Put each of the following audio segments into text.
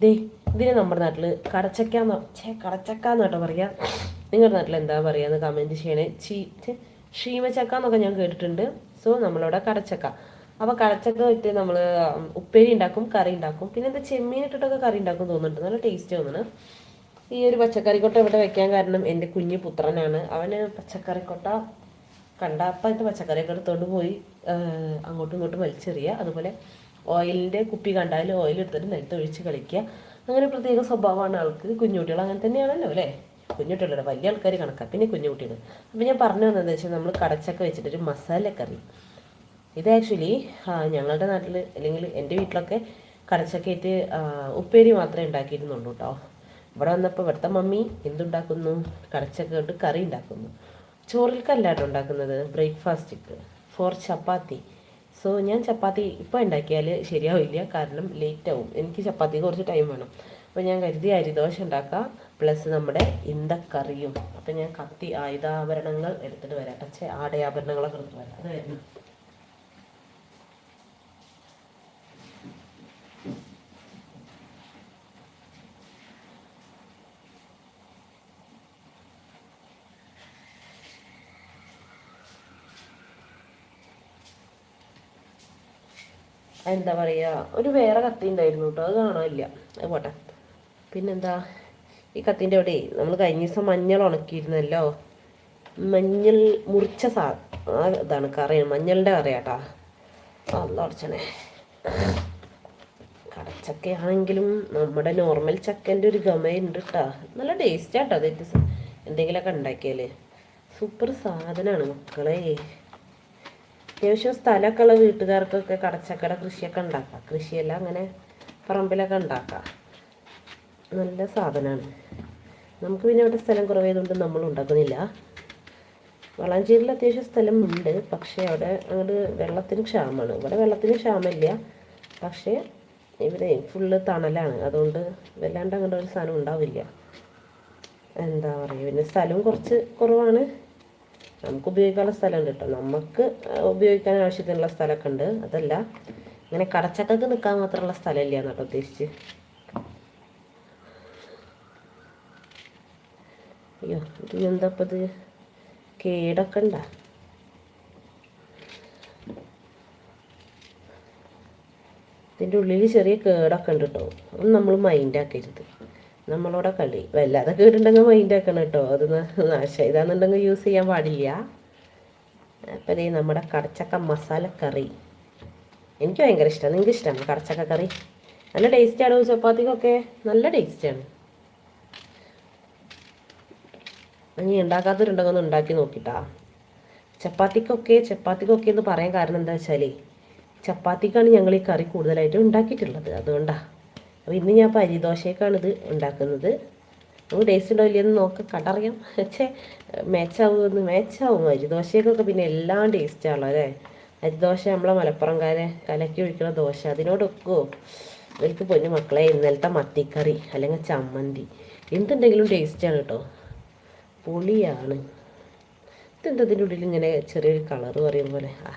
ദേ ഇതിന് നമ്മുടെ നാട്ടിൽ കടച്ചക്കാന്ന് ചേ കടച്ചക്കാന്ന് കേട്ടോ പറയുക നിങ്ങളുടെ നാട്ടിൽ എന്താ പറയുക എന്ന് കമന്റ് ചെയ്യണേ. ചീ ക്ഷീമച്ചക്ക ഷീമച്ചക്ക എന്നൊക്കെ ഞാൻ കേട്ടിട്ടുണ്ട്. സോ നമ്മളിവിടെ കടച്ചക്ക. അപ്പോൾ കടച്ചക്ക വെച്ച് നമ്മൾ ഉപ്പേരി ഉണ്ടാക്കും കറി ഉണ്ടാക്കും. പിന്നെ എന്താ ചെമ്മീൻ ഇട്ടിട്ടൊക്കെ കറി ഉണ്ടാക്കും തോന്നുന്നുണ്ട്. നല്ല ടേസ്റ്റ് തോന്നുന്നു. ഈ ഒരു പച്ചക്കറിക്കൊട്ട ഇവിടെ വെക്കാൻ കാരണം എന്റെ കുഞ്ഞു പുത്രനാണ്. അവന് പച്ചക്കറിക്കൊട്ട കണ്ട അപ്പോഴത്തെ പച്ചക്കറിയൊക്കെ എടുത്തോണ്ട് പോയി അങ്ങോട്ടും ഇങ്ങോട്ടും വലിച്ചെറിയുക അതുപോലെ ഓയിലിന്റെ കുപ്പി കണ്ടാൽ ഓയിൽ എടുത്തിട്ട് നിലത്ത് ഒഴിച്ച് കളിക്കുക. അങ്ങനെ പ്രത്യേക സ്വഭാവമാണ് ആൾക്ക് കുഞ്ഞുകുട്ടികൾ അങ്ങനെ തന്നെയാണല്ലോ അല്ലേ? കുഞ്ഞുകുട്ടികളുടെ വലിയ ആൾക്കാർ കണക്കാം. പിന്നെ കുഞ്ഞുകുട്ടികൾ. അപ്പം ഞാൻ പറഞ്ഞു വന്നതെന്ന് വെച്ചാൽ നമ്മൾ കടച്ചക്ക വെച്ചിട്ടൊരു മസാലക്കറി ഇത് ആക്ച്വലി ഞങ്ങളുടെ നാട്ടിൽ അല്ലെങ്കിൽ എന്റെ വീട്ടിലൊക്കെ കടച്ചക്കയിട്ട് ഉപ്പേരി മാത്രമേ ഉണ്ടാക്കിയിരുന്നുള്ളൂ കേട്ടോ ഇവിടെ വന്നപ്പോൾ ഇവിടുത്തെ മമ്മി എന്തുണ്ടാക്കുന്നു? കടച്ചക്ക കൊണ്ട് കറി ഉണ്ടാക്കുന്നു. ചോറിൽക്കല്ലാട്ടോ ഉണ്ടാക്കുന്നത്? ബ്രേക്ക്ഫാസ്റ്റിക്ക്. ഫോർ ചപ്പാത്തി. സോ ഞാൻ ചപ്പാത്തി ഇപ്പോൾ ഉണ്ടാക്കിയാൽ ശരിയാവില്ല. കാരണം ലേറ്റ് ആവും എനിക്ക് ചപ്പാത്തി കുറച്ച് ടൈം വേണം. അപ്പോൾ ഞാൻ കരുതി അരിദോശ ഉണ്ടാക്കാം പ്ലസ് നമ്മുടെ ഇന്തക്കറിയും അപ്പം ഞാൻ കത്തി ആയുധാഭരണങ്ങൾ എടുത്തിട്ട് വരാം. പക്ഷേ ആടയാഭരണങ്ങളൊക്കെ എടുത്തിട്ട് വരാം. അത് വരുന്നു എന്താ പറയുക ഒരു വേറെ കത്തി ഉണ്ടായിരുന്നു കേട്ടോ അത് കാണാനില്ല. അത് പോട്ടെ. പിന്നെന്താ ഈ കത്തിന്റെ അവിടെ നമ്മൾ കഴിഞ്ഞ ദിവസം മഞ്ഞൾ ഉണക്കിയിരുന്നല്ലോ? മഞ്ഞൾ മുറിച്ച സാ ഇതാണ് കറിയാണ് മഞ്ഞളുടെ കറിയാട്ടാ. അല്ല അടച്ചനെ കടച്ചക്കയാണെങ്കിലും നമ്മുടെ നോർമൽ ചക്കന്റെ ഒരു ഗമയുണ്ട് കേട്ടോ നല്ല ടേസ്റ്റാട്ടോ ആട്ടോ അത് എന്തെങ്കിലുമൊക്കെ ഉണ്ടാക്കിയാൽ സൂപ്പർ സാധനമാണ് മക്കളെ. അത്യാവശ്യം സ്ഥലമൊക്കെ ഉള്ള വീട്ടുകാർക്കൊക്കെ കടച്ചക്കട കൃഷിയൊക്കെ ഉണ്ടാക്കാം. കൃഷിയെല്ലാം അങ്ങനെ പറമ്പിലൊക്കെ ഉണ്ടാക്കാം. നല്ല സാധനമാണ്. നമുക്ക് പിന്നെ ഇവിടെ സ്ഥലം കുറവായതുകൊണ്ട് നമ്മൾ ഉണ്ടാക്കുന്നില്ല. വളാഞ്ചേരിയിൽ അത്യാവശ്യം സ്ഥലമുണ്ട്. പക്ഷേ അവിടെ അങ്ങോട്ട് വെള്ളത്തിന് ക്ഷാമമാണ്. ഇവിടെ വെള്ളത്തിന് ക്ഷാമമില്ല. പക്ഷേ ഇവിടെ ഫുള്ള് തണലാണ്. അതുകൊണ്ട് വല്ലാണ്ട് അങ്ങോട്ട് ഒരു സാധനം ഉണ്ടാവില്ല. എന്താ പറയുക പിന്നെ സ്ഥലവും കുറച്ച് കുറവാണ്. നമുക്ക് ഉപയോഗിക്കാനുള്ള സ്ഥലമുണ്ട് കേട്ടോ. നമുക്ക് ഉപയോഗിക്കാൻ ആവശ്യത്തിനുള്ള സ്ഥലമൊക്കെ ഉണ്ട്. അതല്ല ഇങ്ങനെ കടച്ചക്കൊക്കെ നിൽക്കാൻ മാത്രമുള്ള സ്ഥലമില്ല എന്നാട്ടോ ഉദ്ദേശിച്ച്. അയ്യോ ഇത് എന്താ കേടൊക്കെ ഉണ്ടാ? ഇതിന്റെ ഉള്ളിൽ ചെറിയ കേടൊക്കെ ഉണ്ട് കേട്ടോ. ഒന്നും നമ്മൾ മൈൻഡ് ആക്കരുത്. നമ്മളോടെ കളി വല്ലാതെ കേടുണ്ടെങ്കിൽ മൈൻഡ് ആക്കണം കേട്ടോ അത് നാശം ഇതാണെന്നുണ്ടെങ്കിൽ യൂസ് ചെയ്യാൻ പാടില്ല. അപ്പം ഇതേ നമ്മുടെ കടച്ചക്ക കറി. എനിക്ക് ഭയങ്കര ഇഷ്ടമാണ് നിങ്ങൾക്ക് ഇഷ്ടമാണ് കടച്ചക്ക കറി? നല്ല ടേസ്റ്റാണ് ചപ്പാത്തിക്കൊക്കെ? നല്ല ടേസ്റ്റാണ് ഇനി ഉണ്ടാക്കാത്തവരുണ്ടെങ്കിൽ ഒന്ന് ഉണ്ടാക്കി നോക്കിട്ടാ. ചപ്പാത്തിക്കൊക്കെ ചപ്പാത്തിക്കൊക്കെ എന്ന് പറയാൻ കാരണം എന്താ വെച്ചാൽ ചപ്പാത്തിക്കാണ് ഞങ്ങൾ ഈ കറി കൂടുതലായിട്ട് ഉണ്ടാക്കിയിട്ടുള്ളത്. അതുകൊണ്ടാണ് അപ്പോൾ ഇന്ന് ഞാൻ പരിദോശയ്ക്കാണ് ഇത് ഉണ്ടാക്കുന്നത്. നമുക്ക് ടേസ്റ്റ് ഉണ്ടോ ഇല്ലയെന്ന് നോക്ക കണ്ടറിയാം. പക്ഷേ മേച്ചാവുമെന്ന് മേച്ചാവും അരിദോശയ്ക്കൊക്കെ പിന്നെ എല്ലാം ടേസ്റ്റാണല്ലോ അല്ലേ? അരിദോശ നമ്മളെ മലപ്പുറംകാരെ കലക്കി ഒഴിക്കുന്ന ദോശ. അതിനോടൊക്കെ ഇവർക്ക് പൊന്നു മക്കളെ ഇന്നലത്തെ മത്തിക്കറി അല്ലെങ്കിൽ ചമ്മന്തി. എന്തുണ്ടെങ്കിലും ടേസ്റ്റാണ് കേട്ടോ. പുളിയാണ്. ഇതെന്താ ഇതിന്റെ ഉള്ളിൽ ഇങ്ങനെ ചെറിയൊരു കളറ് പറയും പോലെ? ആ.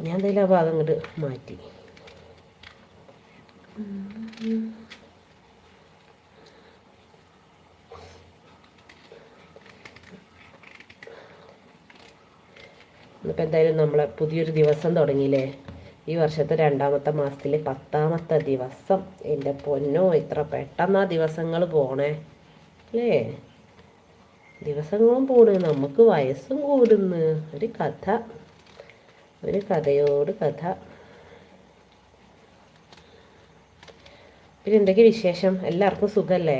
ഞാൻ എന്തായാലും ആ ഭാഗം അങ്ങോട്ട് മാറ്റി. ഇന്നിപ്പോൾ എന്തായാലും നമ്മൾ പുതിയൊരു ദിവസം തുടങ്ങിയില്ലേ? ഈ വർഷത്തെ രണ്ടാമത്തെ മാസത്തിലെ പത്താമത്തെ ദിവസം. എന്റെ പൊന്നോ ഇത്ര പെട്ടെന്ന് ദിവസങ്ങൾ പോണേ. അല്ലേ? ദിവസങ്ങളും പോണ്. നമുക്ക് വയസ്സും കൂടുന്നു. ഒരു കഥ. ഒരു കഥയോട് കഥ. പിന്നെ എന്തൊക്കെ വിശേഷം? എല്ലാവർക്കും സുഖമല്ലേ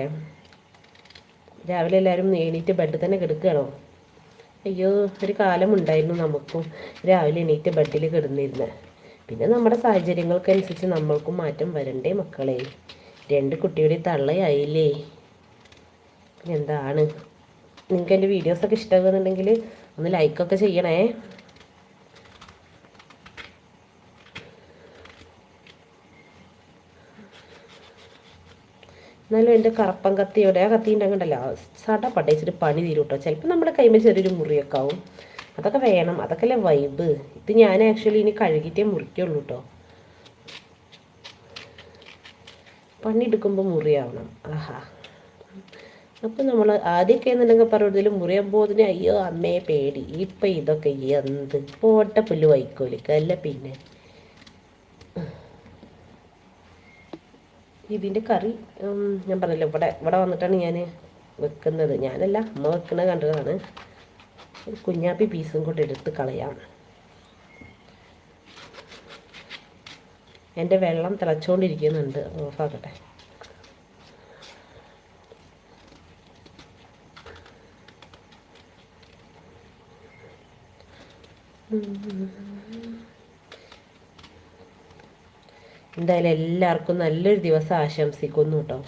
രാവിലെ എല്ലാവരും എണീറ്റ് ബെഡിൽ തന്നെ കിടക്കുകയാണോ? അയ്യോ ഒരു കാലമുണ്ടായിരുന്നു നമുക്കും രാവിലെ എണീറ്റ് ബെഡിൽ കിടന്നിരുന്നത് പിന്നെ നമ്മുടെ സാഹചര്യങ്ങൾക്കനുസരിച്ച് നമ്മൾക്കും മാറ്റം വരണ്ടേ മക്കളെ? രണ്ട് കുട്ടിയുടെ തള്ളയായില്ലേ? പിന്നെ എന്താണ് നിങ്ങൾക്ക് എന്റെ വീഡിയോസൊക്കെ ഇഷ്ടമാകുന്നുണ്ടെങ്കിൽ ഒന്ന് ലൈക്കൊക്കെ ചെയ്യണേ. എന്നാലും എന്റെ കറപ്പം കത്തി എവിടെ ആ കത്തി അങ്ങോട്ടല്ല സട പട്ടയിച്ചിട്ട് പണി തീരും കേട്ടോ ചിലപ്പോൾ നമ്മുടെ കൈമേൽ ചെറിയൊരു മുറിയൊക്കെ ആവും. അതൊക്കെ വേണം. അതൊക്കെ അല്ലേ വൈബ് ഇത് ഞാൻ ആക്ച്വലി ഇനി കഴുകിയിട്ടേ മുറിക്കുള്ളൂ കേട്ടോ പണിയെടുക്കുമ്പോൾ മുറിയാവണം. ആഹാ. അപ്പം നമ്മൾ ആദ്യമൊക്കെ എന്നുണ്ടെങ്കിൽ പറയുന്നതിൽ മുറിയാൻ പോകുന്നതിന് അയ്യോ അമ്മയെ പേടി. ഇപ്പം ഇതൊക്കെ എന്ത്? പോട്ട പുല്ല് വൈക്കോലിക്കല്ല പിന്നെ? ഇതിന്റെ കറി ഞാൻ പറഞ്ഞല്ലോ ഇവിടെ ഇവിടെ വന്നിട്ടാണ് ഞാൻ വെക്കുന്നത്. ഞാനല്ല അമ്മ വെക്കുന്നത് കണ്ടതാണ്. ഒരു കുഞ്ഞാപ്പി പീസും കൊണ്ട് എടുത്ത് കളയാം. എന്റെ വെള്ളം തിളച്ചുകൊണ്ടിരിക്കുന്നുണ്ട് ഓഫാക്കട്ടെ എന്തായാലും എല്ലാവർക്കും നല്ലൊരു ദിവസം ആശംസിക്കുന്നു കേട്ടോ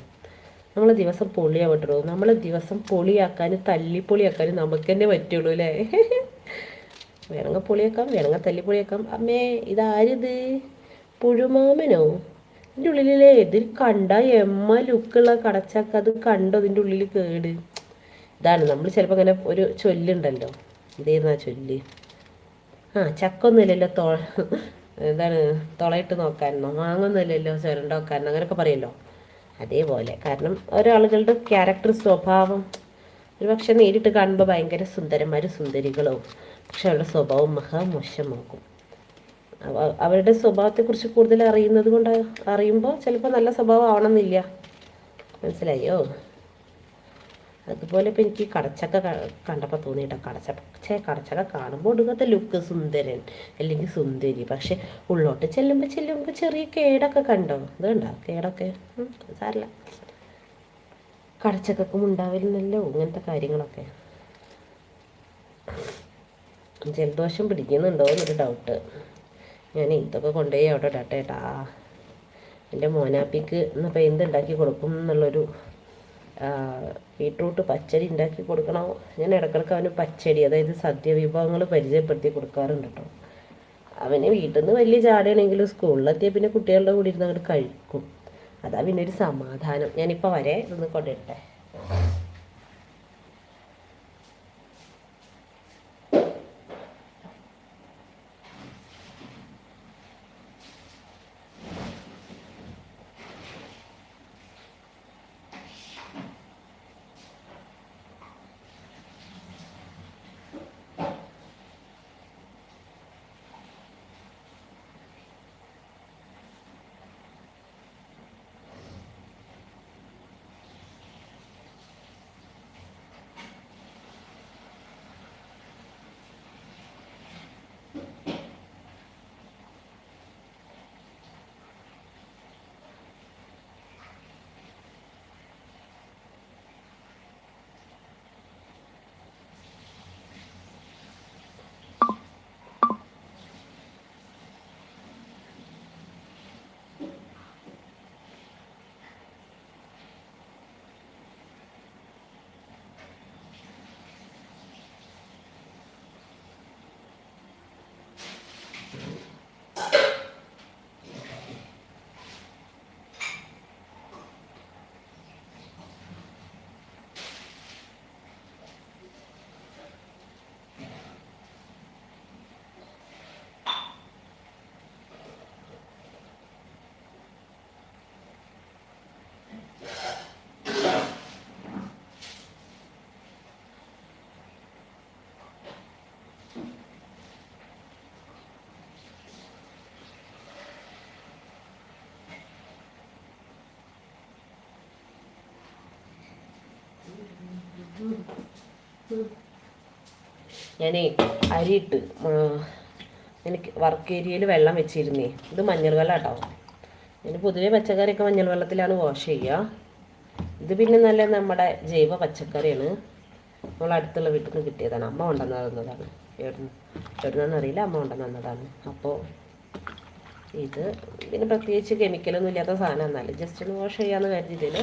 നമ്മൾ ദിവസം പൊളിയാവട്ടോ നമ്മൾ ദിവസം പൊളിയാക്കാനും തല്ലിപ്പൊളിയാക്കാനും നമുക്ക് തന്നെ പറ്റുള്ളൂ അല്ലേ വേണമെങ്കിൽ പൊളിയാക്കാം വേണമെങ്കിൽ തല്ലിപ്പൊളിയാക്കാം അമ്മേ ഇതാരിത്? പുഴുമാമനോ? ഇതിന്റെ ഉള്ളിലേ ഇതിൽ കണ്ട എമ്മ ലുക്കുള്ള കടച്ചാക്ക അത് കണ്ടോ ഇതിന്റെ ഉള്ളിൽ കേട്? ഇതാണ് നമ്മൾ ചിലപ്പോൾ അങ്ങനെ ഒരു ചൊല്ലുണ്ടല്ലോ. ഇതേന്നാ ചൊല്ല്? ആ ചക്കൊന്നുമില്ലല്ലോ തോ എന്താണ് തുളയിട്ട് നോക്കാനോ വാങ്ങുന്നില്ലല്ലോ ചുരണ്ട നോക്കാനോ അങ്ങനെയൊക്കെ പറയുമല്ലോ അതേപോലെ കാരണം ഒരാളുകളുടെ ക്യാരക്ടർ സ്വഭാവം ഒരു പക്ഷെ നേരിട്ട് കാണുമ്പോൾ ഭയങ്കര സുന്ദരന്മാരും സുന്ദരികളും പക്ഷെ അവരുടെ സ്വഭാവം മഹാ മോശമാകും. അവരുടെ സ്വഭാവത്തെക്കുറിച്ച് കൂടുതൽ അറിയുന്നത് കൊണ്ട് അറിയുമ്പോൾ ചിലപ്പോൾ നല്ല സ്വഭാവം ആവണമെന്നില്ല. മനസ്സിലായോ? അതുപോലെ ഇപ്പം എനിക്ക് കടച്ചക്ക കണ്ടപ്പോൾ തോന്നിയിട്ടോ. കടച്ച പക്ഷേ കടച്ചക്ക കാണുമ്പോൾ ഒടുങ്ങത്തെ ലുക്ക് സുന്ദരൻ. അല്ലെങ്കിൽ സുന്ദരി. പക്ഷെ ഉള്ളോട്ട് ചെല്ലുമ്പോൾ ചെല്ലുമ്പോൾ ചെറിയ കേടൊക്കെ കണ്ടോ? ഇത് കണ്ടോ? കേടൊക്കെ? സാരല്ല. കടച്ചക്കും ഉണ്ടാവില്ലല്ലോ ഇങ്ങനത്തെ കാര്യങ്ങളൊക്കെ. ജലദോഷം പിടിക്കുന്നുണ്ടോ എന്നൊരു ഡൗട്ട് ഞാൻ ഇതൊക്കെ കൊണ്ടുപോയി അവിടെ ഇടട്ടേട്ടാ എന്റെ മോനാപ്പിക്ക് ഇന്നിപ്പോൾ എന്തുണ്ടാക്കി കൊടുക്കും എന്നുള്ളൊരു ബീട്രൂട്ട് പച്ചടി ഉണ്ടാക്കി കൊടുക്കണോ. ഞാൻ ഇടക്കിടക്ക് അവന് പച്ചടി അതായത് സദ്യ വിഭവങ്ങൾ പരിചയപ്പെടുത്തി കൊടുക്കാറുണ്ട് കേട്ടോ അവന് വീട്ടിൽ നിന്ന് വലിയ ചാടുകയാണെങ്കിലും സ്കൂളിലെത്തിയ പിന്നെ കുട്ടികളുടെ കൂടി ഇരുന്ന് അങ്ങോട്ട് കഴിക്കും. അതാ പിന്നെ ഒരു സമാധാനം. ഞാനിപ്പോൾ വരെ ഇതൊന്ന് കൊണ്ടിട്ടെ ഞാനേ അരിയിട്ട് എനിക്ക് വർക്ക് ഏരിയയിൽ വെള്ളം വെച്ചിരുന്നേ. ഇത് മഞ്ഞൾ വെള്ളം കേട്ടോ ഞാൻ പൊതുവേ പച്ചക്കറിയൊക്കെ മഞ്ഞൾ വെള്ളത്തിലാണ് വാഷ് ചെയ്യുക ഇത് പിന്നെ നല്ല നമ്മുടെ ജൈവ പച്ചക്കറിയാണ്. നമ്മൾ അടുത്തുള്ള വീട്ടിൽ നിന്ന് കിട്ടിയതാണ്. അമ്മ കൊണ്ടുവന്ന് തന്നതാണ്. എവിടുന്ന്? എവിടുന്നെന്ന് അറിയില്ല. അമ്മ കൊണ്ടുവന്ന് തന്നതാണ്. അപ്പോൾ ഇത് പിന്നെ പ്രത്യേകിച്ച് കെമിക്കലൊന്നും ഇല്ലാത്ത സാധനം എന്നാലും ജസ്റ്റ് ഒന്ന് വാഷ് ചെയ്യാമെന്ന് കരുതിയതിൽ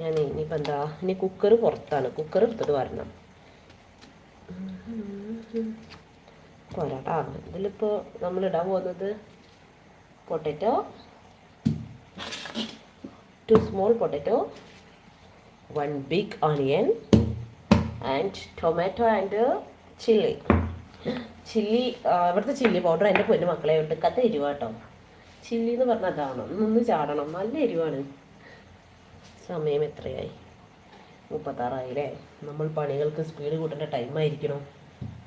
ഞാൻ ഇനിയിപ്പോൾ എന്താ ഇനി കുക്കർ പുറത്താണ്. കുക്കർ എടുത്തിട്ട് വരണം. പോരാട്ടാ ഇതിലിപ്പോൾ നമ്മളിടാൻ പോകുന്നത് potato two small potato one big onion and tomato and chilli chilli ഇവിടുത്തെ ചില്ലി പൗഡർ എന്റെ പൊന്നു മക്കളെ എടുക്കാത്ത എരിവാട്ടോ ചില്ലി എന്ന് പറഞ്ഞാൽ അതാണ് നിന്ന് ചാടണം. നല്ല എരിവാണ്. സമയം എത്രയായി? മുപ്പത്താറായില്ലേ? നമ്മൾ പണികൾക്ക് സ്പീഡ് കൂട്ടേണ്ട ടൈം എന്റെ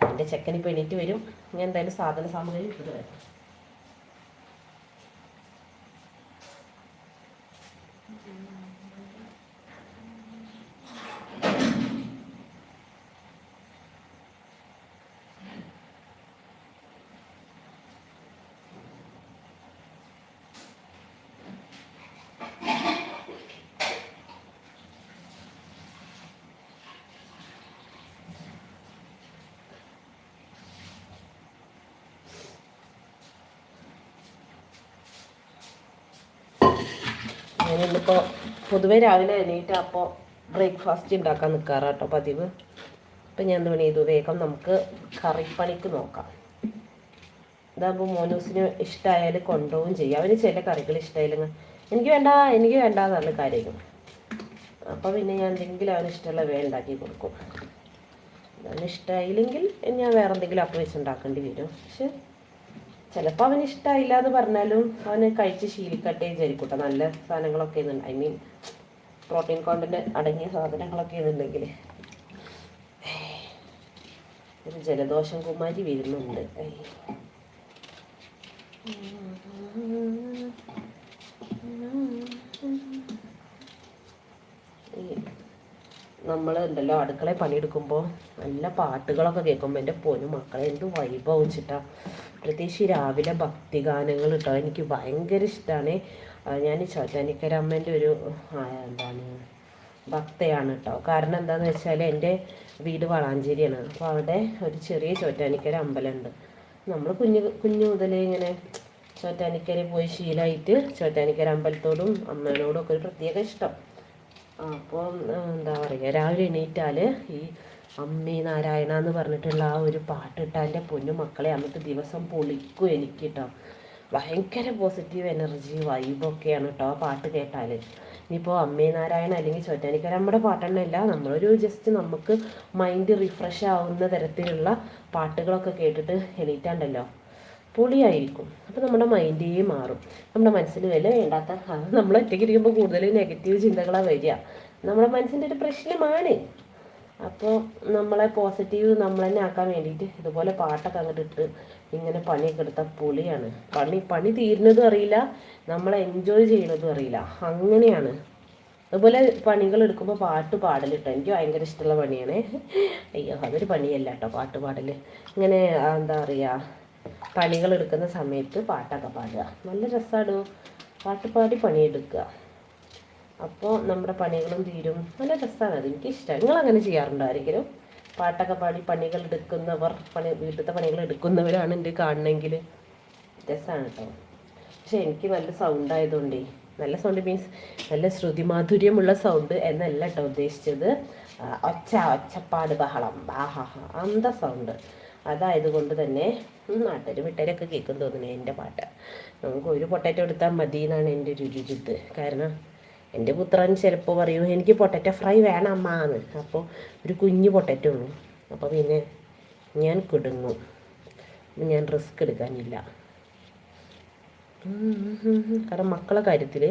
എന്റെ ചെക്കനിപ്പോൾ എണീറ്റ് വരും. ഞാൻ എന്തായാലും സാധന സാമഗ്രി ഇട്ട് വരാം. ഞാനിന്നിപ്പോൾ പൊതുവേ രാവിലെ എണീറ്റ് അപ്പോൾ ബ്രേക്ക്ഫാസ്റ്റ് ഉണ്ടാക്കാൻ നിൽക്കാറ് കേട്ടോ പതിവ്. അപ്പം ഞാൻ എന്ത് ചെയ്തു? വേഗം നമുക്ക് കറിപ്പണിക്ക് നോക്കാം. ഇതാകുമ്പോൾ മോനൂസിന് ഇഷ്ടമായാൽ കൊണ്ടുപോകും ചെയ്യും. അവന് ചില കറികൾ ഇഷ്ടമായില്ലെങ്കിൽ എനിക്ക് വേണ്ട എനിക്ക് വേണ്ട എന്നുള്ള കാര്യം. അപ്പോൾ പിന്നെ ഞാൻ എന്തെങ്കിലും അവന് ഇഷ്ടമുള്ള വേ ഉണ്ടാക്കി കൊടുക്കും. അവന് ഇഷ്ടമായില്ലെങ്കിൽ ഞാൻ വേറെ എന്തെങ്കിലും അപ്പം വെച്ച് ഉണ്ടാക്കേണ്ടി വരും. പക്ഷെ ചിലപ്പോൾ അവന് ഇഷ്ടമായില്ല എന്ന് പറഞ്ഞാലും അവന് കഴിച്ച് ശീലിക്കട്ടെ വിചാരിക്കൂട്ടോ. നല്ല സാധനങ്ങളൊക്കെ ഐ മീൻ പ്രോട്ടീൻ കോണ്ടന്റ് അടങ്ങിയ സാധനങ്ങളൊക്കെ എന്നുണ്ടെങ്കിൽ ഒരു ജലദോഷം കുമാരി വരുന്നുണ്ട്. ഈ നമ്മൾ ഉണ്ടല്ലോ അടുക്കളയിൽ പണിയെടുക്കുമ്പോൾ നല്ല പാട്ടുകളൊക്കെ കേൾക്കുമ്പോൾ എന്റെ പൊന്നു മക്കളെ എന്ത് വൈഭവം വെച്ചിട്ടാ. പ്രത്യേകിച്ച് രാവിലെ ഭക്തിഗാനങ്ങൾ കേട്ടോ എനിക്ക് ഭയങ്കര ഇഷ്ടമാണ് ഞാൻ ചോറ്റാനിക്കര അമ്മേന്റെ ഒരു എന്താണ് ഭക്തയാണ് കേട്ടോ. കാരണം എന്താണെന്ന് വെച്ചാൽ എന്റെ വീട് വളാഞ്ചേരിയാണ്. അപ്പോൾ അവിടെ ഒരു ചെറിയ ചോറ്റാനിക്കര അമ്പലമുണ്ട്. നമ്മൾ കുഞ്ഞു കുഞ്ഞു മുതലേ ഇങ്ങനെ ചോറ്റാനിക്കര പോയി ശീലമായിട്ട് ചോറ്റാനിക്കര അമ്പലത്തോടും അമ്മേനോടും ഒക്കെ ഒരു പ്രത്യേക ഇഷ്ടം. അപ്പോൾ എന്താ പറയുക രാവിലെ എണീറ്റാൽ ഈ അമ്മി നാരായണ എന്ന് പറഞ്ഞിട്ടുള്ള ആ ഒരു പാട്ടിട്ടാൽ എന്റെ പൊന്നു മക്കളെ അന്നത്തെ ദിവസം പൊളിക്കും എനിക്ക് കേട്ടോ ഭയങ്കര പോസിറ്റീവ് എനർജി വൈബൊക്കെയാണ് കേട്ടോ ആ പാട്ട് കേട്ടാൽ ഇനിയിപ്പോൾ അമ്മി നാരായണ അല്ലെങ്കിൽ ചോറ്റാനിക്കര നമ്മുടെ പാട്ടെണ്ണല്ല നമ്മളൊരു ജസ്റ്റ് നമുക്ക് മൈൻഡ് റിഫ്രഷ് ആവുന്ന തരത്തിലുള്ള പാട്ടുകളൊക്കെ കേട്ടിട്ട് എണീറ്റാണ്ടല്ലോ. പൊളിയായിരിക്കും. അപ്പോൾ നമ്മുടെ മൈൻഡേ മാറും. നമ്മുടെ മനസ്സിന് വില വേണ്ടാത്ത നമ്മൾ ഒറ്റയ്ക്ക് ഇരിക്കുമ്പോൾ കൂടുതൽ നെഗറ്റീവ് ചിന്തകളാണ് വരിക. നമ്മുടെ മനസ്സിന്റെ ഒരു പ്രശ്നമാണ്. അപ്പോൾ നമ്മളെ പോസിറ്റീവ് നമ്മൾ തന്നെ ആക്കാൻ വേണ്ടിയിട്ട് ഇതുപോലെ പാട്ടൊക്കെ അങ്ങോട്ട് ഇട്ട് ഇങ്ങനെ പണിയൊക്കെ എടുത്താൽ പൊളിയാണ്. പണി പണി തീരുന്നതും അറിയില്ല നമ്മൾ എൻജോയ് ചെയ്യുന്നതും അറിയില്ല. അങ്ങനെയാണ്. അതുപോലെ പണികൾ എടുക്കുമ്പോൾ പാട്ട് പാടലിട്ടോ. എനിക്ക് ഭയങ്കര ഇഷ്ടമുള്ള പണിയാണ്. അയ്യോ അതൊരു പണിയല്ല കേട്ടോ പാട്ട് പാടൽ ഇങ്ങനെ എന്താ പറയുക പണികൾ എടുക്കുന്ന സമയത്ത് പാട്ടൊക്കെ പാടുക. നല്ല രസമാണ് പാട്ട് പാടി പണിയെടുക്കുക. അപ്പോൾ നമ്മുടെ പണികളും തീരും. നല്ല രസമാണ് അത് ഇഷ്ടം നിങ്ങൾ അങ്ങനെ ചെയ്യാറുണ്ടോ ആരെങ്കിലും? പാട്ടൊക്കെ പാടി പണികൾ എടുക്കുന്നവർ പണി വീട്ടിലത്തെ പണികൾ എടുക്കുന്നവരാണ് എന്റെ കാണണമെങ്കിൽ. രസമാണ് കേട്ടോ പക്ഷെ എനിക്ക് നല്ല സൗണ്ട് ആയതുകൊണ്ടേ നല്ല സൗണ്ട് മീൻസ് നല്ല ശ്രുതിമാധുര്യമുള്ള സൗണ്ട് എന്നല്ല കേട്ടോ ഉദ്ദേശിച്ചത്. ഒച്ച ഒച്ചപ്പാട് ബഹളം. ആഹാ അന്ത സൗണ്ട് അതായതുകൊണ്ട് തന്നെ നാട്ടുകാർ വിട്ടരൊക്കെ കേൾക്കും തോന്നുന്നു എന്റെ പാട്ട്. നമുക്ക് ഒരു പൊട്ടറ്റോ എടുത്താൽ മതി എന്നാണ് എന്റെ ഒരു രുചിത്ത് കാരണം എന്റെ പുത്രൻ ചിലപ്പോൾ പറയും എനിക്ക് പൊട്ടറ്റോ ഫ്രൈ വേണം അമ്മ എന്ന്. അപ്പോൾ ഒരു കുഞ്ഞു പൊട്ടറ്റോ ഉള്ളൂ. അപ്പോൾ പിന്നെ ഞാൻ കിടുന്നു ഞാൻ റിസ്ക് എടുക്കാനില്ല. കാരണം മക്കളെ കാര്യത്തിൽ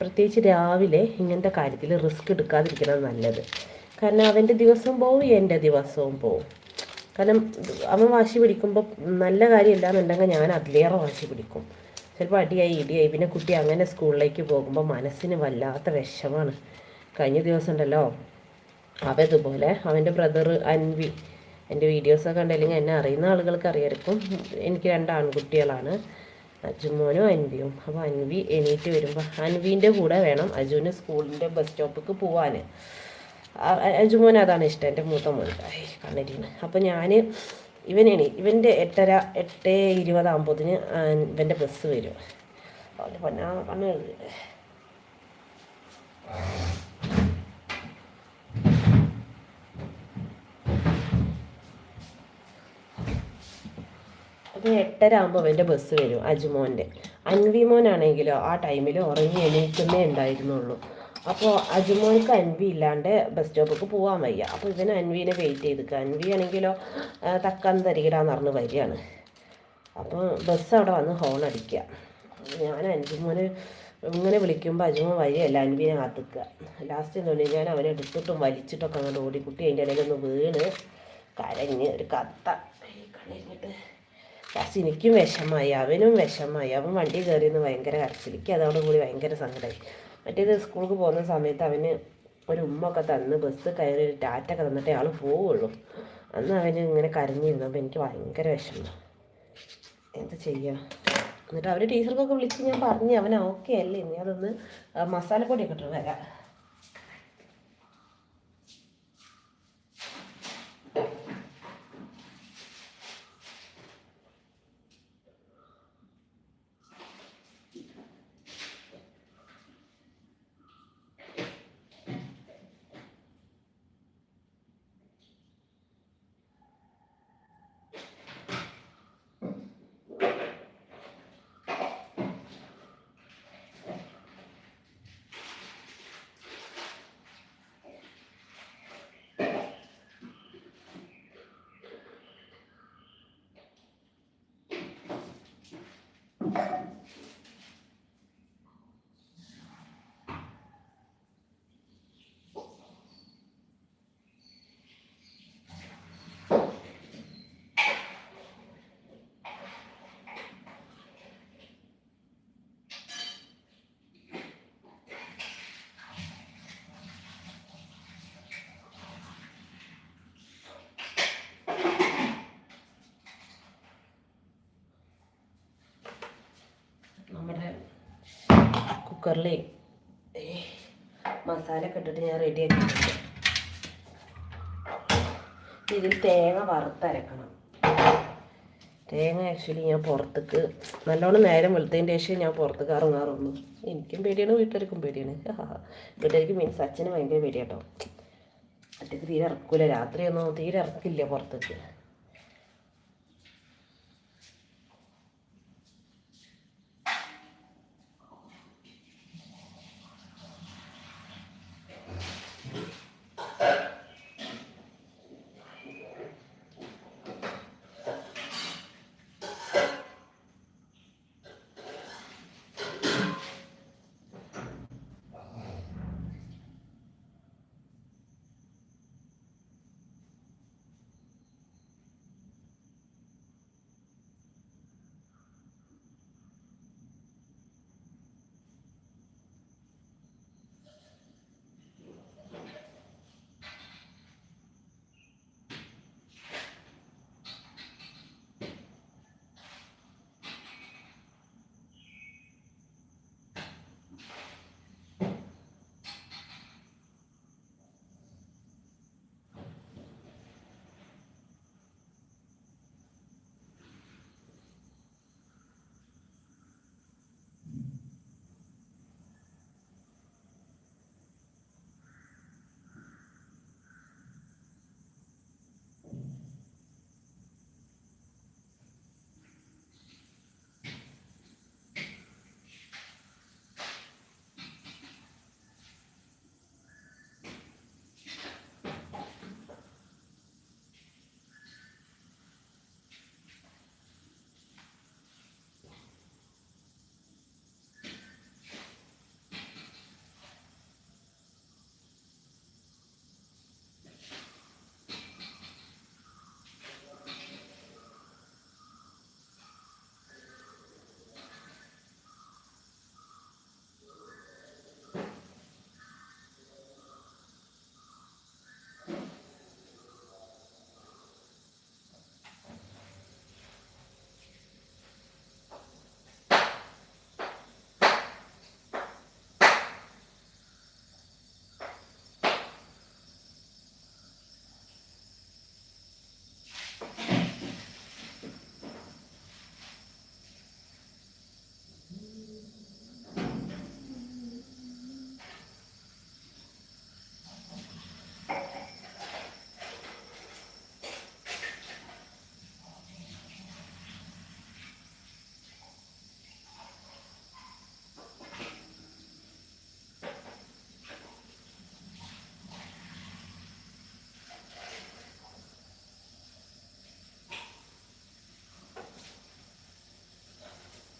പ്രത്യേകിച്ച് രാവിലെ ഇങ്ങനത്തെ കാര്യത്തിൽ റിസ്ക് എടുക്കാതിരിക്കണം നല്ലത്. കാരണം അവന്റെ ദിവസം പോവും എന്റെ ദിവസവും പോവും. കാരണം അവൻ വാശി പിടിക്കുമ്പോൾ നല്ല കാര്യമില്ല എന്നുണ്ടെങ്കിൽ ഞാൻ അതിലേറെ വാശി പിടിക്കും. ചിലപ്പോൾ അടിയായി ഇടിയായി. പിന്നെ കുട്ടി അങ്ങനെ സ്കൂളിലേക്ക് പോകുമ്പോൾ മനസ്സിന് വല്ലാത്ത വിഷമാണ്. കഴിഞ്ഞ ദിവസം ഉണ്ടല്ലോ അവ ഇതുപോലെ അവന്റെ ബ്രദർ അൻവി എന്റെ വീഡിയോസൊക്കെ കണ്ടല്ലെങ്കിൽ എന്നെ അറിയുന്ന ആളുകൾക്ക് അറിയായിരിക്കും. എനിക്ക് രണ്ട് ആൺകുട്ടികളാണ് അജുമോനും അൻവിയും. അപ്പോൾ അൻവി എണീറ്റ് വരുമ്പോൾ അൻവീന്റെ കൂടെ വേണം അജുവിന് സ്കൂളിന്റെ ബസ് സ്റ്റോപ്പിക്ക് പോവാൻ അജുമോൻ അതാണ് ഇഷ്ടം എന്റെ മൂത്ത മോൻ അപ്പം അപ്പോൾ ഞാൻ ഇവനാണ് ഇവന്റെ എട്ടര എട്ട് ഇരുപതാകുമ്പോഴത്തിന് ഇവന്റെ ബസ് വരും അവന്റെ പൊന്ന കണ്ണ്. അപ്പോൾ എട്ടര ആകുമ്പോൾ അവന്റെ ബസ് വരും അജുമോന്റെ അൻവിമോനാണെങ്കിലോ ആ ടൈമിൽ ഉറങ്ങി എണീക്കുന്നേ ഉണ്ടായിരുന്നുള്ളൂ അപ്പോൾ അജുമോനിക്ക് അൻവി ഇല്ലാണ്ട് ബസ് സ്റ്റോപ്പിലേക്ക് പോകാൻ വയ്യ. അപ്പോൾ ഇവന് അൻവീനെ വെയിറ്റ് ചെയ്തിക്കുക അൻവി ആണെങ്കിലോ തക്കാൻ തരികിടാന്ന് പറഞ്ഞ് വരികയാണ്. അപ്പോൾ ബസ് അവിടെ വന്ന് ഹോൺ അടിക്കുക. ഞാൻ അൻജുമോന് ഇങ്ങനെ വിളിക്കുമ്പോൾ അജുമോൻ വരികയല്ല അൻവിനെ കാത്തിക്കുക ലാസ്റ്റ് എന്ന് പറഞ്ഞാൽ ഞാൻ അവനെ എടുത്തിട്ടും വലിച്ചിട്ടൊക്കെ അങ്ങോട്ട് ഓടിക്കുട്ടി കുട്ടി അതിന്റെ ഇടയിലൊന്ന് വീണ് കരഞ്ഞ് ഒരു കത്ത കണ്ണിരുന്നിട്ട് ലാസ്റ്റ് എനിക്കും വിഷമായി അവനും വിഷമായി. അവൻ വണ്ടി കയറിയെന്ന് ഭയങ്കര കരച്ചിലേക്ക് അതോടുകൂടി ഭയങ്കര സങ്കടമായി മറ്റേത് സ്കൂൾക്ക് പോകുന്ന സമയത്ത് അവന് ഒരു ഉമ്മൊക്കെ തന്ന് ബസ് കയറി ഒരു ടാറ്റൊക്കെ തന്നിട്ട് അയാൾ പോവുള്ളൂ. അന്ന് അവന് ഇങ്ങനെ കരഞ്ഞിരുന്നു. അപ്പോൾ എനിക്ക് ഭയങ്കര വിഷമം. എന്ത് ചെയ്യുക എന്നിട്ട് അവർ ടീച്ചർക്കൊക്കെ വിളിച്ച് ഞാൻ പറഞ്ഞു അവൻ ഓക്കെ അല്ലേ? ഇനി അതൊന്ന് മസാലപ്പൊടിയൊക്കെ ഇട്ട് വരാം. നമ്മുടെ കുക്കറിൽ മസാല ഒക്കെ ഇട്ടിട്ട് ഞാൻ റെഡി ആക്കിയിട്ടുണ്ട് ഇതിൽ തേങ്ങ വറുത്തരക്കണം. തേങ്ങ ആക്ച്വലി ഞാൻ പുറത്തേക്ക് നല്ലോണം നേരം വെളുത്തതിന്റെ ശേഷം ഞാൻ പുറത്തേക്ക് ഇറങ്ങാറുള്ളൂ. എനിക്കും പേടിയാണ് വീട്ടുകാർക്കും പേടിയാണ്. വീട്ടുകാർക്ക് മീൻസ് അച്ഛന് ഭയങ്കര പേടിയാട്ടോ. ഒറ്റയ്ക്ക് തീരെ ഇറക്കൂല. രാത്രിയൊന്നും തീരെ ഇറക്കില്ല പുറത്തേക്ക്.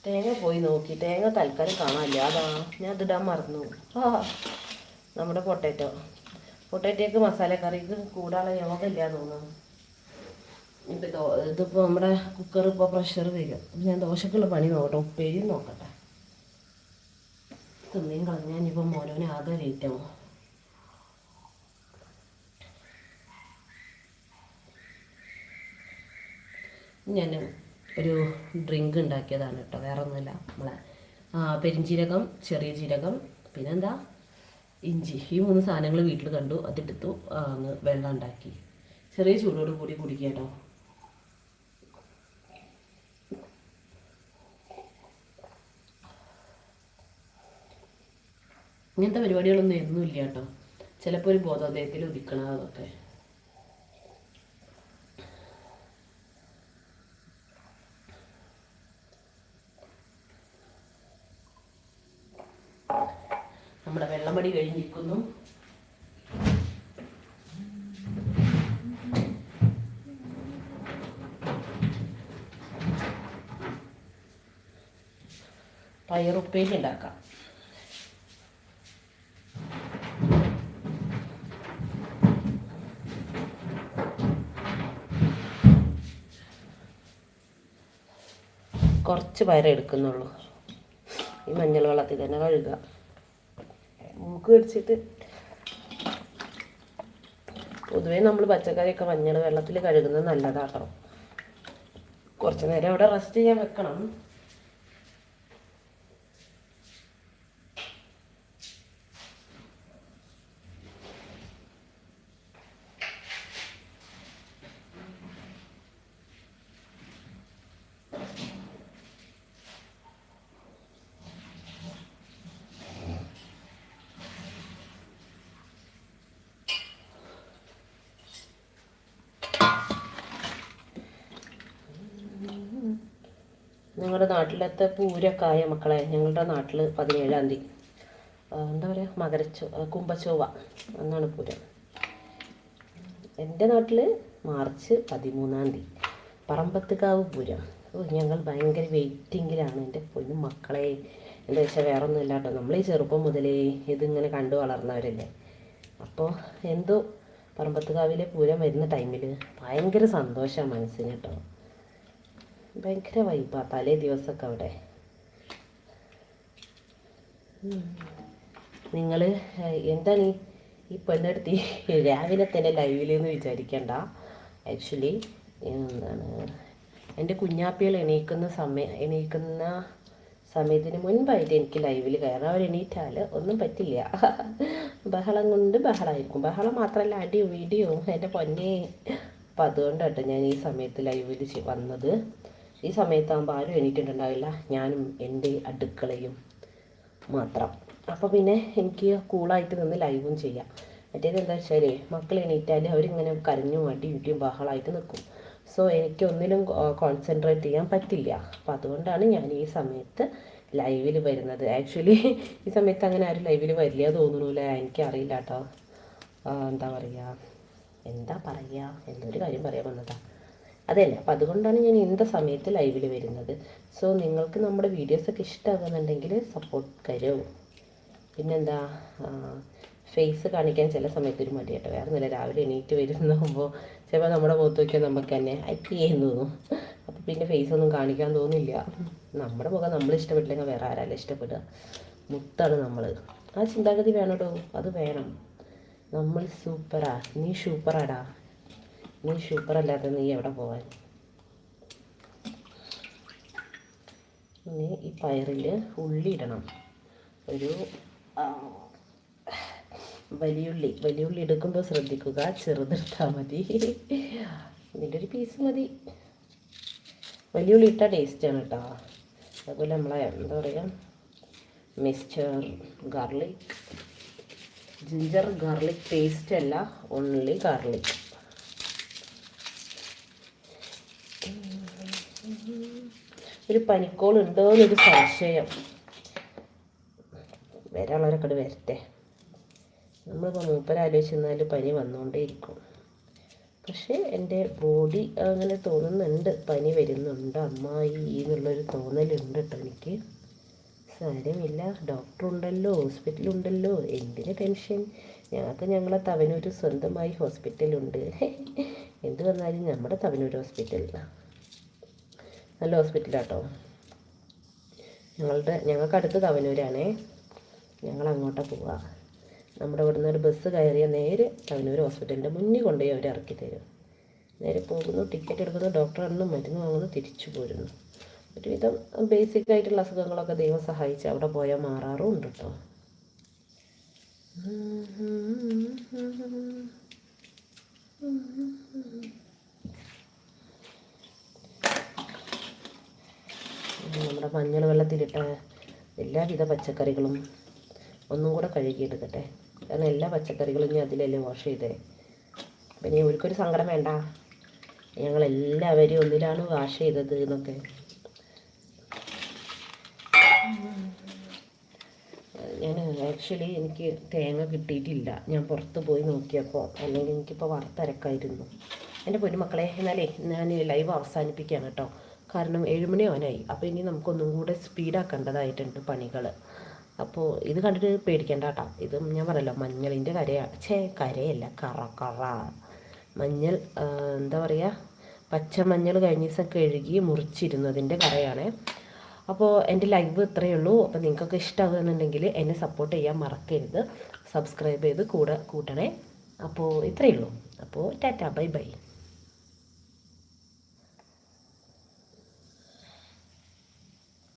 തേങ്ങ പോയി നോക്കി. തേങ്ങ തൽക്കാലം കാണാനില്ല. അതാ ഞാൻ അതിടാൻ മറന്നു. ആ നമ്മുടെ പൊട്ടേറ്റോ. പൊട്ടേറ്റോക്ക് മസാലക്കറിക്ക് കൂടാനുള്ള യോഗ ഇല്ല തോന്നുന്നു. ഇപ്പോൾ ഇതിപ്പോൾ നമ്മുടെ കുക്കർ ഇപ്പോൾ പ്രഷർ വരും ഞാൻ ദോശക്കുള്ള പണി നോക്കട്ടെ. ഉപ്പേരി നോക്കട്ടെ. തിന്നേം കളഞ്ഞാൽ ഇനിയിപ്പോൾ മോനോനെ ആകെ ലേറ്റാവും ഞാൻ ഒരു ഡ്രിങ്ക് ഉണ്ടാക്കിയതാണ് കേട്ടോ വേറെ ഒന്നുമില്ല നമ്മളെ പെരിഞ്ചീരകം ചെറിയ ജീരകം പിന്നെന്താ? ഇഞ്ചി. ഈ മൂന്ന് സാധനങ്ങൾ വീട്ടിൽ കണ്ടു. അതെടുത്തു അങ്ങ് വെള്ളം ഉണ്ടാക്കി. ചെറിയ ചൂടോട് കൂടി കുടിക്കുക കേട്ടോ ഇങ്ങനത്തെ പരിപാടികളൊന്നും എന്നും ഇല്ല കേട്ടോ ചിലപ്പോൾ ഒരു ബോധോദയത്തിൽ ഉദിക്കണം നമ്മുടെ വെള്ളമടി കഴിഞ്ഞിരിക്കുന്നു പയറുപ്പേരി ഉണ്ടാക്കാം. കുറച്ച് പയറേ എടുക്കുന്നുള്ളൂ. ഈ മഞ്ഞൾ വെള്ളത്തിൽ തന്നെ കഴുകുക. മൂക്ക് പിടിച്ചിട്ട് പൊതുവേ നമ്മൾ പച്ചക്കറിയൊക്കെ മഞ്ഞൾ വെള്ളത്തിൽ കഴുകുന്നത് നല്ലതാട്ടോ കുറച്ച് നേരം അവിടെ റെസ്റ്റ് ചെയ്യാൻ വെക്കണം ഞങ്ങളുടെ നാട്ടിലത്തെ പൂരൊക്കെ ആയ മക്കളെ ഞങ്ങളുടെ നാട്ടിൽ പതിനേഴാം തീയതി. എന്താ പറയുക മകരച്ചോ കുംഭച്ചൊവ്വ എന്നാണ് പൂരം. എന്റെ നാട്ടിൽ മാർച്ച് പതിമൂന്നാം തീയതി. പറമ്പത്തുകാവ് പൂരം. ഓ ഞങ്ങൾ ഭയങ്കര വെയിറ്റിങ്ങിലാണ്. എന്റെ പൊന്നു മക്കളെ എന്താ വെച്ചാൽ വേറെ ഒന്നും ഇല്ല കേട്ടോ നമ്മൾ ഈ ചെറുപ്പം മുതലേ ഇതിങ്ങനെ കണ്ടു വളർന്നവരല്ലേ. അപ്പോൾ എന്തോ പറമ്പത്തുകാവിലെ പൂരം വരുന്ന ടൈമിൽ ഭയങ്കര സന്തോഷമാണ് മനസ്സിന് കേട്ടോ. ഭയങ്കര വൈബാ തലേ ദിവസമൊക്കെ അവിടെ. നിങ്ങൾ എന്താണ് ഈ പെണ്ണെടുത്ത് രാവിലെ തന്നെ ലൈവിൽ എന്ന് വിചാരിക്കണ്ട. ആക്ച്വലി എന്താണ് എന്റെ കുഞ്ഞാപ്പികൾ എണീക്കുന്ന സമയം എണീക്കുന്ന സമയത്തിന് മുൻപായിട്ട് എനിക്ക് ലൈവിൽ കയറാം അവർ എണീറ്റാൽ ഒന്നും പറ്റില്ല. ബഹളം കൊണ്ട് ബഹളമായിരിക്കും ബഹളം മാത്രമല്ല അടിയും വീടിയും എന്റെ പൊന്നെ. അപ്പം അതുകൊണ്ടാട്ടോ ഞാൻ ഈ സമയത്ത് ലൈവിൽ വന്നത്. ഈ സമയത്താകുമ്പോൾ ആരും എണീറ്റിട്ടുണ്ടാവില്ല. ഞാനും എന്റെ അടുക്കളയും മാത്രം. അപ്പോൾ പിന്നെ എനിക്ക് കൂളായിട്ട് നിന്ന് ലൈവും ചെയ്യാം. മറ്റേത് എന്താ വെച്ചാൽ മക്കൾ എണീറ്റാൽ അവരിങ്ങനെ കരഞ്ഞു മാറ്റി വീട്ടിയും ബഹളമായിട്ട് നിൽക്കും സോ എനിക്ക് ഒന്നിലും കോൺസെൻട്രേറ്റ് ചെയ്യാൻ പറ്റില്ല. അപ്പോൾ അതുകൊണ്ടാണ് ഞാൻ ഈ സമയത്ത് ലൈവിൽ വരുന്നത്. ആക്ച്വലി ഈ സമയത്ത് അങ്ങനെ ആരും ലൈവിൽ വരില്ല തോന്നണില്ല? എനിക്കറിയില്ല കേട്ടോ എന്താ പറയുക എന്താ പറയുക എന്തൊരു കാര്യം പറയാൻ വന്നതാണ് അതല്ല? അപ്പം അതുകൊണ്ടാണ് ഞാൻ ഇന്ന സമയത്ത് ലൈവിൽ വരുന്നത്. സോ നിങ്ങൾക്ക് നമ്മുടെ വീഡിയോസൊക്കെ ഇഷ്ടമാകുന്നുണ്ടെങ്കിൽ സപ്പോർട്ട് കരോ പിന്നെന്താ? ഫേസ് കാണിക്കാൻ ചില സമയത്ത് ഒരു മടിയാട്ടോ വേറെ നല്ല രാവിലെ എണീറ്റ് വരുന്നാകുമ്പോൾ ചിലപ്പോൾ നമ്മുടെ മുഖത്ത് നോക്കിയാൽ നമുക്ക് തന്നെ അയ്യേന്ന് തോന്നും. അപ്പോൾ പിന്നെ ഫേസ് ഒന്നും കാണിക്കാൻ തോന്നില്ല. നമ്മുടെ മുഖം നമ്മൾ ഇഷ്ടപ്പെട്ടില്ലെങ്കിൽ വേറെ ആരാലും ഇഷ്ടപ്പെടുക? മുത്താണ് നമ്മൾ ആ ചിന്താഗതി വേണട്ടോ അത് വേണം. നമ്മൾ സൂപ്പറാ നീ സൂപ്പറാടാ നീ സൂപ്പറല്ലാതെ നീ എവിടെ പോവാൻ? ഇനി ഈ പയറിൽ ഉള്ളി ഇടണം. ഒരു വലിയുള്ളി. വലിയുള്ളി എടുക്കുമ്പോൾ ശ്രദ്ധിക്കുക. ചെറുതെടുത്താൽ മതി. ഇതിന്റെ ഒരു പീസ് മതി. വലിയുള്ളി ഇട്ടാൽ ടേസ്റ്റാണ് കേട്ടോ അതുപോലെ നമ്മളെ എന്താ പറയുക mixture garlic ginger garlic paste അല്ല ഓൺലി ഗാർലിക് ഒരു പനിക്കോൾ ഉണ്ടോ എന്നൊരു സംശയം. വരാനുള്ളവരൊക്കെ വരട്ടെ. നമ്മളിപ്പോൾ മൂപ്പരാലോചിച്ച് നിന്നാൽ പനി വന്നുകൊണ്ടേയിരിക്കും പക്ഷേ എന്റെ ബോഡി അങ്ങനെ തോന്നുന്നുണ്ട്. പനി വരുന്നുണ്ട്. അമ്മായി എന്നുള്ളൊരു തോന്നലുണ്ട് കേട്ടോ എനിക്ക്. സാരമില്ല. ഡോക്ടർ ഉണ്ടല്ലോ ഹോസ്പിറ്റലുണ്ടല്ലോ. എന്തിന് ടെൻഷൻ? ഞങ്ങൾക്ക് ഞങ്ങളെ തവനൂർ സ്വന്തമായി ഹോസ്പിറ്റലുണ്ട്. എന്ത് വന്നാലും നമ്മുടെ തവനൂർ ഹോസ്പിറ്റൽ നല്ല ഹോസ്പിറ്റലാട്ടോ. ഞങ്ങളുടെ ഞങ്ങൾക്ക് അടുത്ത് തവനൂരാണേ. ഞങ്ങൾ അങ്ങോട്ടാണ് പോവുക നമ്മുടെ ഇവിടുന്ന് ഒരു ബസ് കയറിയ നേരെ തവനൂർ ഹോസ്പിറ്റലിന്റെ മുന്നിൽ കൊണ്ടുപോയി അവർ ഇറക്കി തരും. നേരെ പോകുന്നു ടിക്കറ്റ് എടുക്കുന്നു കണ്ടു മരുന്ന് വാങ്ങുന്നു തിരിച്ചു പോരുന്നു. ഒരുവിധം ബേസിക് ആയിട്ടുള്ള അസുഖങ്ങളൊക്കെ ദൈവം സഹായിച്ച് അവിടെ പോയാൽ മാറാറും ഉണ്ട് കേട്ടോ നമ്മുടെ മഞ്ഞൾ വെള്ളത്തിലിട്ട എല്ലാവിധ പച്ചക്കറികളും ഒന്നും കൂടെ കഴുകിയെടുക്കട്ടെ കാരണം എല്ലാ പച്ചക്കറികളും ഞാൻ അതിലല്ലേ വാഷ് ചെയ്തേ. പിന്നെ ഒരിക്കലും സങ്കടം വേണ്ട. ഞങ്ങളെല്ലാവരും ഒന്നിലാണ് വാഷ് ചെയ്തത് എന്നൊക്കെ. ഞാൻ ആക്ച്വലി എനിക്ക് തേങ്ങ കിട്ടിയിട്ടില്ല. ഞാൻ പുറത്ത് പോയി നോക്കിയപ്പോൾ അല്ലെങ്കിൽ എനിക്കിപ്പോൾ വറുത്തരക്കായിരുന്നു. എന്റെ പൊന്നുമക്കളെ എന്നാലേ ഞാൻ ലൈവ് അവസാനിപ്പിക്കാം കേട്ടോ. കാരണം ഏഴുമണി അവനായി അപ്പോൾ ഇനി നമുക്കൊന്നും കൂടെ സ്പീഡാക്കേണ്ടതായിട്ടുണ്ട് പണികൾ അപ്പോൾ ഇത് കണ്ടിട്ട് പേടിക്കേണ്ട കേട്ടോ ഇത് ഞാൻ പറയല്ലോ മഞ്ഞളിന്റെ കരയാണ്. ഛേ കരയല്ല കറ കറ. മഞ്ഞൾ എന്താ പറയുക പച്ച മഞ്ഞൾ കഴിഞ്ഞ ദിവസം കഴുകി മുറിച്ചിരുന്നതിന്റെ കറയാണ് അപ്പോൾ എന്റെ ലൈവ് ഇത്രയേ ഉള്ളൂ. അപ്പോൾ നിങ്ങൾക്കൊക്കെ ഇഷ്ടമാകുന്നുണ്ടെങ്കിൽ എന്നെ സപ്പോർട്ട് ചെയ്യാൻ മറക്കരുത്. സബ്സ്ക്രൈബ് ചെയ്ത് കൂടെ കൂട്ടണേ. അപ്പോൾ ഇത്രയേ ഉള്ളൂ. അപ്പോൾ ടാറ്റാ ബൈ ബൈ.